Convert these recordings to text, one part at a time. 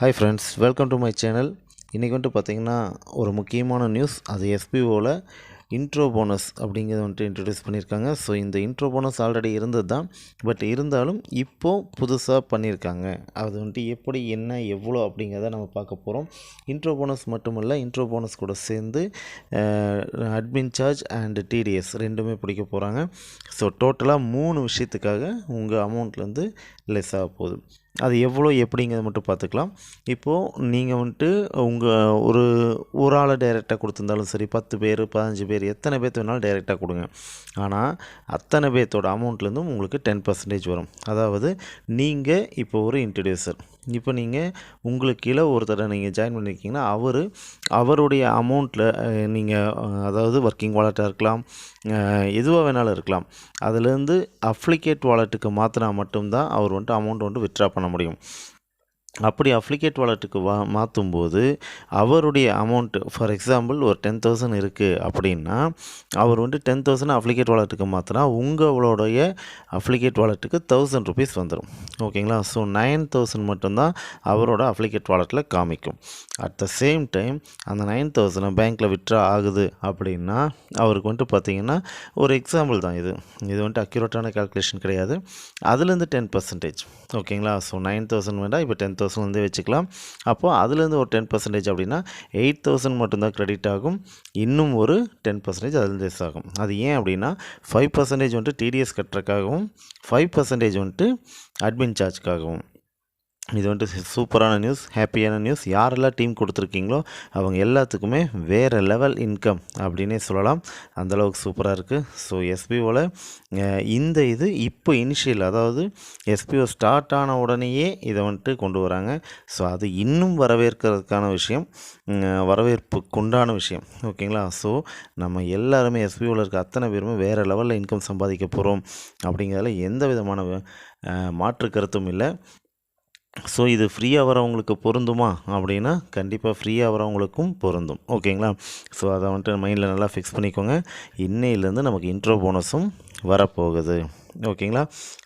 Hi friends welcome to my channel இன்றைக்கி வந்துட்டு பார்த்திங்கன்னா ஒரு முக்கியமான நியூஸ் அது எஸ்பிஓவில் இன்ட்ரோ போனஸ் அப்படிங்கிறத வந்துட்டு இன்ட்ரடியூஸ் பண்ணியிருக்காங்க. ஸோ இந்த இன்ட்ரோ போனஸ் ஆல்ரெடி இருந்தது தான் பட் இருந்தாலும் இப்போது புதுசாக பண்ணியிருக்காங்க. அது வந்துட்டு எப்படி என்ன எவ்வளோ அப்படிங்கிறத நம்ம பார்க்க போகிறோம் இன்ட்ரோ போனஸ் மட்டுமல்ல இன்ட்ரோ போனஸ் கூட சேர்ந்து அட்மின் சார்ஜ் அண்டு டிடிஎஸ் ரெண்டுமே பிடிக்க போகிறாங்க ஸோ டோட்டலாக மூணு விஷயத்துக்காக உங்கள் அமௌண்ட்லேருந்து லெஸ் ஆக போகுது. அது எவ்வளோ எப்படிங்கிறத மட்டும் பார்த்துக்கலாம். இப்போது நீங்கள் வந்துட்டு உங்கள் ஒரு ஒரு ஆளை டைரெக்டாக கொடுத்துருந்தாலும் சரி பத்து பேர் பதினஞ்சு பேர் எத்தனை பேர்த்து வேணாலும் டைரெக்டாக கொடுங்க. ஆனால் அத்தனை பேர்த்தோட அமௌண்ட்லேருந்தும் உங்களுக்கு டென் பர்சன்டேஜ் வரும். அதாவது நீங்கள் இப்போ ஒரு இன்ட்ரடியூசர் இப்போ நீங்கள் உங்களுக்கு கீழே ஒருத்தரை நீங்கள் ஜாயின் பண்ணியிருக்கீங்கன்னா அவர் அவருடைய அமௌண்ட்டில் நீங்கள் அதாவது ஒர்க்கிங் வாலெட்டாக இருக்கலாம் எதுவாக வேணாலும் இருக்கலாம். அதுலேருந்து அப்ளிகேட் வாலெட்டுக்கு மாற்றினா மட்டும்தான் அவர் வந்துட்டு அமௌண்ட் வந்துட்டு வித்ட்ரா பண்ண முடியும். அப்படி அப்ளிகேட் வாலெட்டுக்கு வா மாற்றும்போது அவருடைய அமௌண்ட்டு ஃபார் எக்ஸாம்பிள் ஒரு டென் தௌசண்ட் இருக்குது அப்படின்னா அவர் வந்து டென் தௌசண்ட் அப்ளிகேட் வாலெட்டுக்கு மாற்றினா உங்களுடைய அப்ளிகேட் வாலெட்டுக்கு தௌசண்ட் ருபீஸ் வந்துடும் ஓகேங்களா? ஸோ நைன் தௌசண்ட் மட்டும்தான் அவரோட அப்ளிகேட் வாலெட்டில் காமிக்கும். அட் த சேம் டைம் அந்த நைன் தௌசண்ட் பேங்க்கில் விட்ரா ஆகுது அப்படின்னா அவருக்கு வந்துட்டு பார்த்தீங்கன்னா ஒரு எக்ஸாம்பிள் தான் இது. இது வந்துட்டு அக்யூரேட்டான கால்குலேஷன் கிடையாது. அதுலேருந்து டென் பர்சன்டேஜ் ஓகேங்களா? ஸோ நைன் தௌசண்ட் வேண்டாம் இப்போ டென் தௌசண்ட் வச்சுக்கலாம். அப்போது அதுலேருந்து ஒரு டென் பர்சன்டேஜ் அப்படின்னா எயிட் தௌசண்ட் மட்டும்தான் கிரெடிட் ஆகும். இன்னும் ஒரு டென் பர்சன்டேஜ் அதுலேருந்து லெஸ் ஆகும். அது ஏன் அப்படின்னா ஃபைவ் பர்சன்டேஜ் வந்துட்டு டிடிஎஸ் கட்டுறக்காகவும் ஃபைவ் பர்சன்டேஜ் வந்துட்டு அட்மின் சார்ஜ்க்காகவும் இது வந்துட்டு சூப்பரான நியூஸ் ஹாப்பியான நியூஸ். யாரெல்லாம் டீம் கொடுத்துருக்கீங்களோ அவங்க எல்லாத்துக்குமே வேறு லெவல் இன்கம் அப்படின்னே சொல்லலாம். அந்தளவுக்கு சூப்பராக இருக்குது ஸோ எஸ்பிஓவில் இந்த இது இப்போ இனிஷியல் அதாவது எஸ்பிஓ ஸ்டார்ட் ஆன உடனேயே இதை வந்துட்டு கொண்டு வராங்க. ஸோ அது இன்னும் வரவேற்கிறதுக்கான விஷயம் வரவேற்புக்குண்டான விஷயம். ஓகேங்களா? ஸோ நம்ம எல்லாருமே எஸ்பிஓவில் இருக்க அத்தனை பேருமே வேறு லெவலில் இன்கம் சம்பாதிக்க போகிறோம் அப்படிங்கிறதுல எந்த விதமான மாற்று கருத்தும் இல்லை. ஸோ இது ஃப்ரீயாக வரவங்களுக்கு பொருந்துமா? அப்படின்னா கண்டிப்பாக ஃப்ரீயாக வரவங்களுக்கும் பொருந்தும். ஓகேங்களா? ஸோ அதை வந்துட்டு மைண்டில் நல்லா ஃபிக்ஸ் பண்ணிக்கோங்க. இன்னையிலேருந்து நமக்கு இன்ட்ரோ போனஸும் வரப்போகுது. ஓகேங்களா?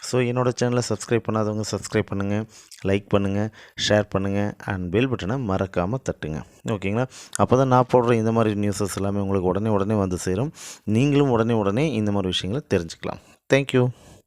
ஸோ என்னோடய சேனலை சப்ஸ்கிரைப் பண்ணாதவங்க சப்ஸ்கிரைப் பண்ணுங்கள் லைக் பண்ணுங்கள் ஷேர் பண்ணுங்கள் அண்ட் பெல் பட்டனை மறக்காமல் தட்டுங்க. ஓகேங்களா? அப்போ தான் நான் போடுற இந்த மாதிரி நியூஸஸ் எல்லாமே உங்களுக்கு உடனே உடனே வந்து சேரும். நீங்களும் உடனே உடனே இந்த மாதிரி விஷயங்களை தெரிஞ்சுக்கலாம். தேங்க்யூ